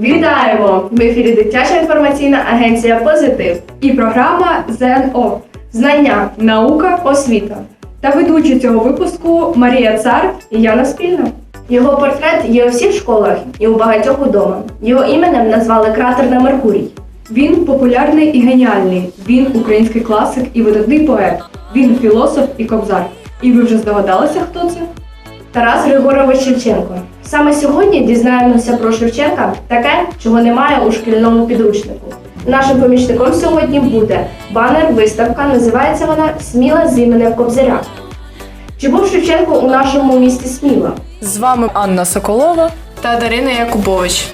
Вітаємо! В ефірі дитяча інформаційна агенція Позитив і програма ЗНО Знання, Наука освіта. та ведучі цього випуску Марія Цар і Яна Спільна. Його портрет є у всіх школах і у багатьох удома. Його іменем назвали кратер на Меркурій. Він популярний і геніальний. Він український класик і видатний поет. Він філософ і кобзар. І ви вже здогадалися, хто це? Тарас Григорович Шевченко. Саме сьогодні дізнаємося про Шевченка таке, чого немає у шкільному підручнику. Нашим помічником сьогодні буде банер, виставка. Називається вона Сміла з іменем Кобзаря. Чи був Шевченко у нашому місті Сміла? З вами Анна Соколова та Дарина Якубович.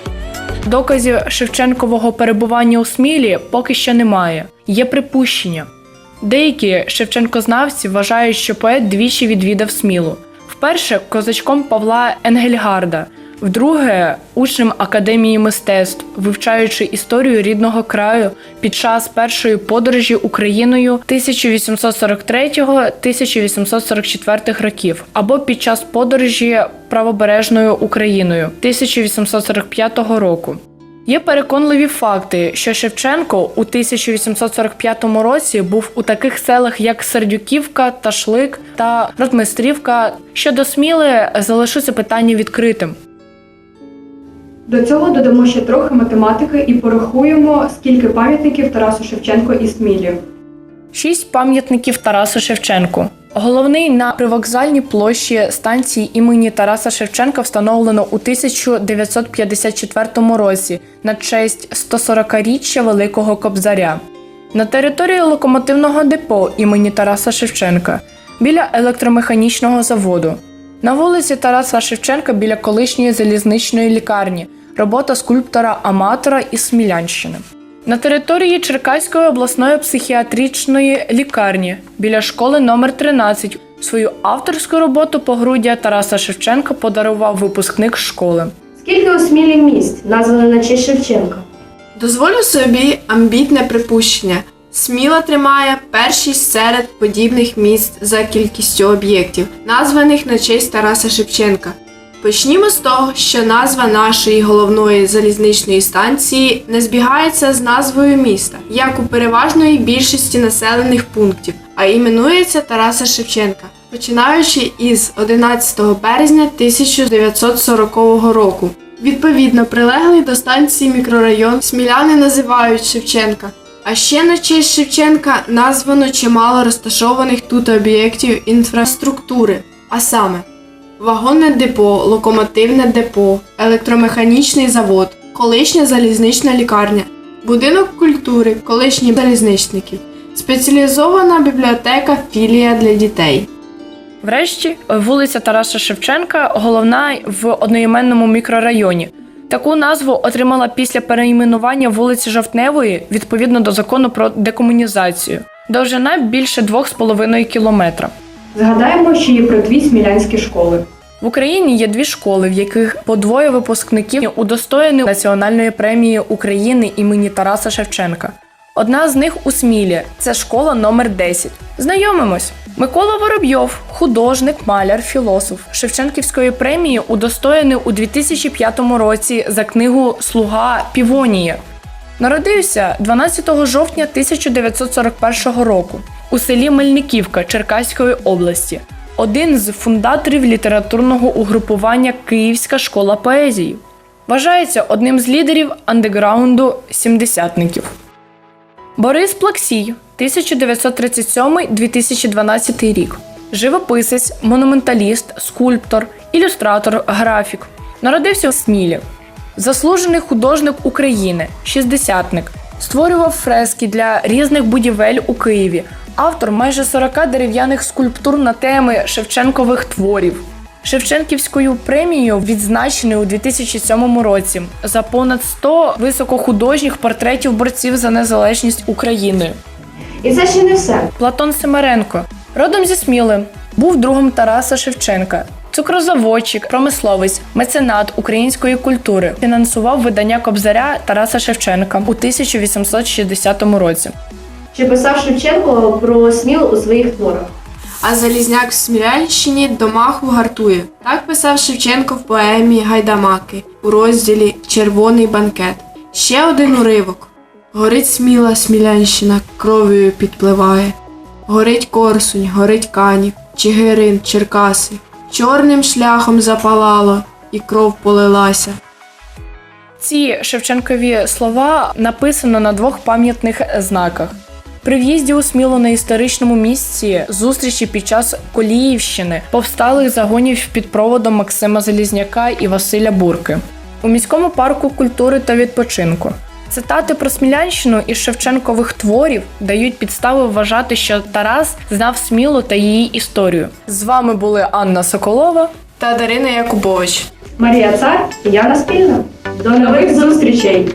Доказів Шевченкового перебування у Смілі поки що немає. Є припущення. Деякі Шевченкознавці вважають, що поет двічі відвідав Смілу. Вперше козачком Павла Енгельгарда, вдруге учнем Академії мистецтв, вивчаючи історію рідного краю під час першої подорожі Україною 1843-1844 років, або під час подорожі правобережною Україною 1845 року. Є переконливі факти, що Шевченко у 1845 році був у таких селах, як Сердюківка, Ташлик та Ротмистрівка. Щодо Сміли залишу це питання відкритим. До цього додамо ще трохи математики і порахуємо, скільки пам'ятників Тарасу Шевченко і Смілі. Шість пам'ятників Тарасу Шевченку. Головний на привокзальній площі станції імені Тараса Шевченка встановлено у 1954 році на честь 140-річчя Великого Кобзаря. На території локомотивного депо імені Тараса Шевченка біля електромеханічного заводу. На вулиці Тараса Шевченка біля колишньої залізничної лікарні робота скульптора-аматора із Смілянщини. На території Черкаської обласної психіатричної лікарні біля школи номер 13 свою авторську роботу погруддя Тараса Шевченка подарував випускник школи. Скільки у Смілі міст названо на честь Шевченка? Дозволю собі амбітне припущення. Сміла тримає першість серед подібних міст за кількістю об'єктів, названих на честь Тараса Шевченка. Почнімо з того, що назва нашої головної залізничної станції не збігається з назвою міста, як у переважної більшості населених пунктів, а іменується Тараса Шевченка, починаючи із 11 березня 1940 року. Відповідно, прилеглий до станції мікрорайон сміляни називають Шевченка. А ще на честь Шевченка названо чимало розташованих тут об'єктів інфраструктури, а саме вагонне депо, локомотивне депо, електромеханічний завод, колишня залізнична лікарня, будинок культури, колишні залізничники, спеціалізована бібліотека філія для дітей. Врешті, вулиця Тараса Шевченка головна в одноіменному мікрорайоні. Таку назву отримала після перейменування вулиці Жовтневої відповідно до закону про декомунізацію. Довжина більше 2,5 кілометра. Згадаємо ще й про дві смілянські школи. В Україні є дві школи, в яких по двоє випускників удостоєні Національної премії України імені Тараса Шевченка. Одна з них у Смілі це школа номер 10. Знайомимось. Микола Воробйов, художник, маляр, філософ Шевченківської премії удостоєний у 2005 році за книгу Слуга Півонія. Народився 12 жовтня 1941 року у селі Мельниківка Черкаської області. Один з фундаторів літературного угрупування Київська школа поезії. Вважається одним з лідерів андеграунду сімдесятників. Борис Плаксій, 1937-2012 рік. Живописець, монументаліст, скульптор, ілюстратор, графік. Народився у Смілі. Заслужений художник України, шістдесятник. Створював фрески для різних будівель у Києві. Автор майже 40 дерев'яних скульптур на теми Шевченкових творів. Шевченківською премією відзначений у 2007 році за понад 100 високохудожніх портретів борців за незалежність України. І це ще не все. Платон Семеренко, родом зі Сміли, був другом Тараса Шевченка. Цукрозаводчик, промисловець, меценат української культури, фінансував видання Кобзаря Тараса Шевченка у 1860 році. Чи писав Шевченко про сміл у своїх творах? А Залізняк в Смілянщині до маху гартує. Так писав Шевченко в поемі Гайдамаки у розділі Червоний банкет. Ще один уривок. Горить сміла Смілянщина, кров'ю підпливає. Горить Корсунь, горить Канів, Чигирин, Черкаси. Чорним шляхом запалало, і кров полилася. Ці Шевченкові слова написано на двох пам'ятних знаках. При в'їзді у Смілу на історичному місці зустрічі під час Коліївщини повсталих загонів під проводом Максима Залізняка і Василя Бурки у міському парку культури та відпочинку. Цитати про Смілянщину із Шевченкових творів дають підстави вважати, що Тарас знав Смілу та її історію. З вами були Анна Соколова. Та Дарина Якубович. Марія Цар і Яна Спільна. До нових зустрічей!